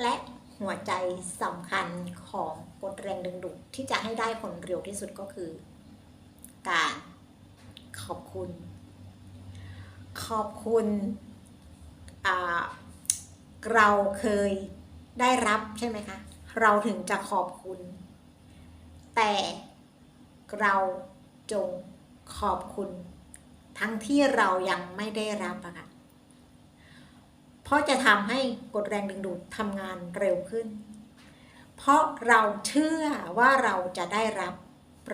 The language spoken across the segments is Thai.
และหัวใจสำคัญของกฎแรงดึงดูดที่จะให้ได้ผลเร็วที่สุดก็คือ การขอบคุณ ขอบคุณเราเคยได้รับใช่ไหมคะ เราถึงจะขอบคุณ แต่เราจงขอบคุณ ทั้งที่เรายังไม่ได้รับอะค่ะ เพราะจะทำให้กฎแรงดึงดูดทำงานเร็วขึ้น เพราะเราเชื่อว่าเราจะได้รับ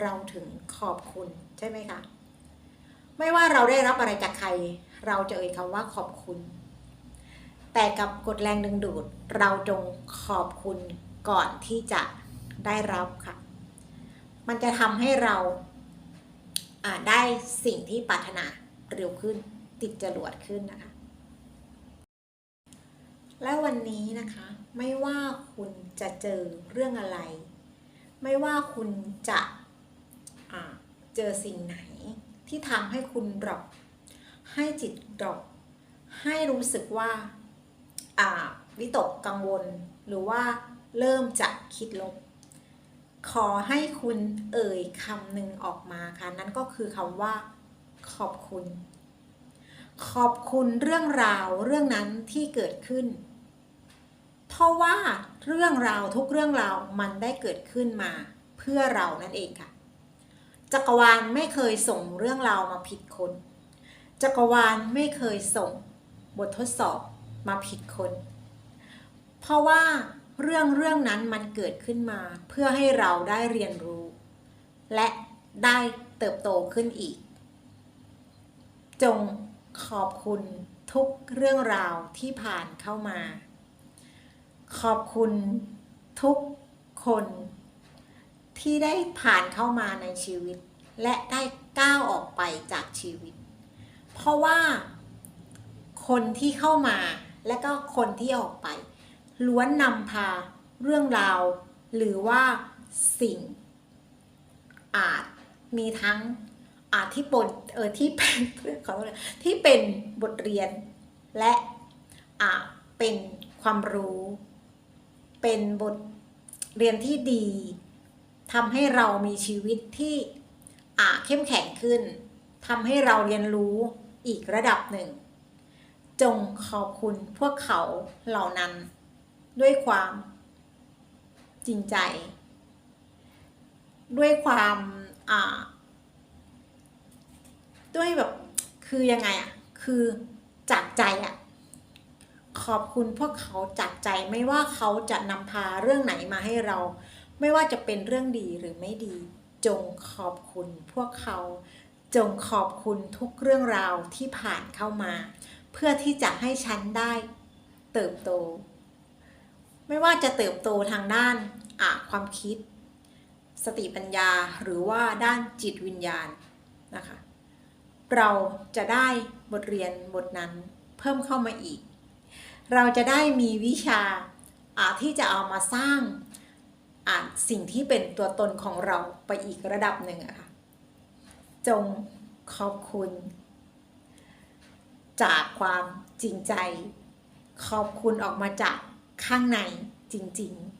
เราถึงขอบคุณใช่ไหมคะ ไม่ว่าเราได้รับอะไรจากใคร เราจะเอ่ยคำว่าขอบคุณ แต่กับกฎแรงดึงดูดเราจงขอบคุณก่อนที่จะได้รับค่ะ มันจะทำให้เราอ่าได้สิ่งที่ปรารถนาเร็วขึ้นติดจรวดขึ้นนะคะ และวันนี้นะคะ ไม่ว่าคุณจะเจอเรื่องอะไร ไม่ว่าคุณจะอ่าเจอสิ่งไหนที่ทำให้คุณดรอปให้จิตดรอปให้รู้สึกว่าวิตกกังวล หรือว่าเริ่มจะคิดลบ ขอให้คุณเอ่ยคำหนึ่งออกมาค่ะ นั่นก็คือคำว่า ขอบคุณ ขอบคุณเรื่องราวเรื่องนั้นที่เกิดขึ้น ราะว่าเรื่องราวทุกเรื่องราวมันได้เกิดขึ้นมาเพื่อเรานั่นเองค่ะ จักรวาลไม่เคยส่งเรื่องราวมาผิดคน จักรวาลไม่เคยส่งบททดสอบมาผิดคน เพราะว่าเรื่องเรื่องนั้นมันเกิดขึ้นมาเพื่อให้เราได้เรียนรู้ และได้เติบโตขึ้นอีก จงขอบคุณทุกเรื่องราวที่ผ่านเข้ามา ขอบคุณทุกคนที่ได้ผ่านเข้ามาในชีวิต และได้ก้าวออกไปจากชีวิต เพราะว่าคนที่เข้ามาและก็คนที่ออกไป ล้วนนำพาเรื่องราว หรือว่าสิ่ง อาจมีทั้งอาจที่ปนเออที่เป็นขอโทษที่เป็นบทเรียนและอาจเป็นความรู้ เป็นบทเรียนที่ดีทำให้เรามีชีวิตที่อ่าเข้มแข็งขึ้นทำให้เราเรียนรู้อีกระดับหนึ่ง จงขอบคุณพวกเขาเหล่านั้น ด้วยความจริงใจ ด้วยความอ่าด้วยแบบคือยังไงอะคือจากใจอะ ขอบคุณพวกเขาจากใจไม่ว่าเขาจะนำพาเรื่องไหนมาให้เรา ไม่ว่าจะเป็นเรื่องดีหรือไม่ดี จงขอบคุณพวกเขา จงขอบคุณทุกเรื่องราวที่ผ่านเข้ามา เพื่อที่จะให้ฉันได้เติบโต ไม่ว่าจะเติบโตทางด้านอะความคิด สติปัญญาหรือว่าด้านจิตวิญญาณนะคะ เราจะได้บทเรียนบทนั้นเพิ่มเข้ามาอีก เราจะได้มีวิชาที่จะเอามาสร้างสิ่งที่เป็นตัวตนของเราไปอีกระดับหนึ่งอะค่ะจงขอบคุณ จากความจริงใจ ขอบคุณออกมาจากข้างในจริง ๆ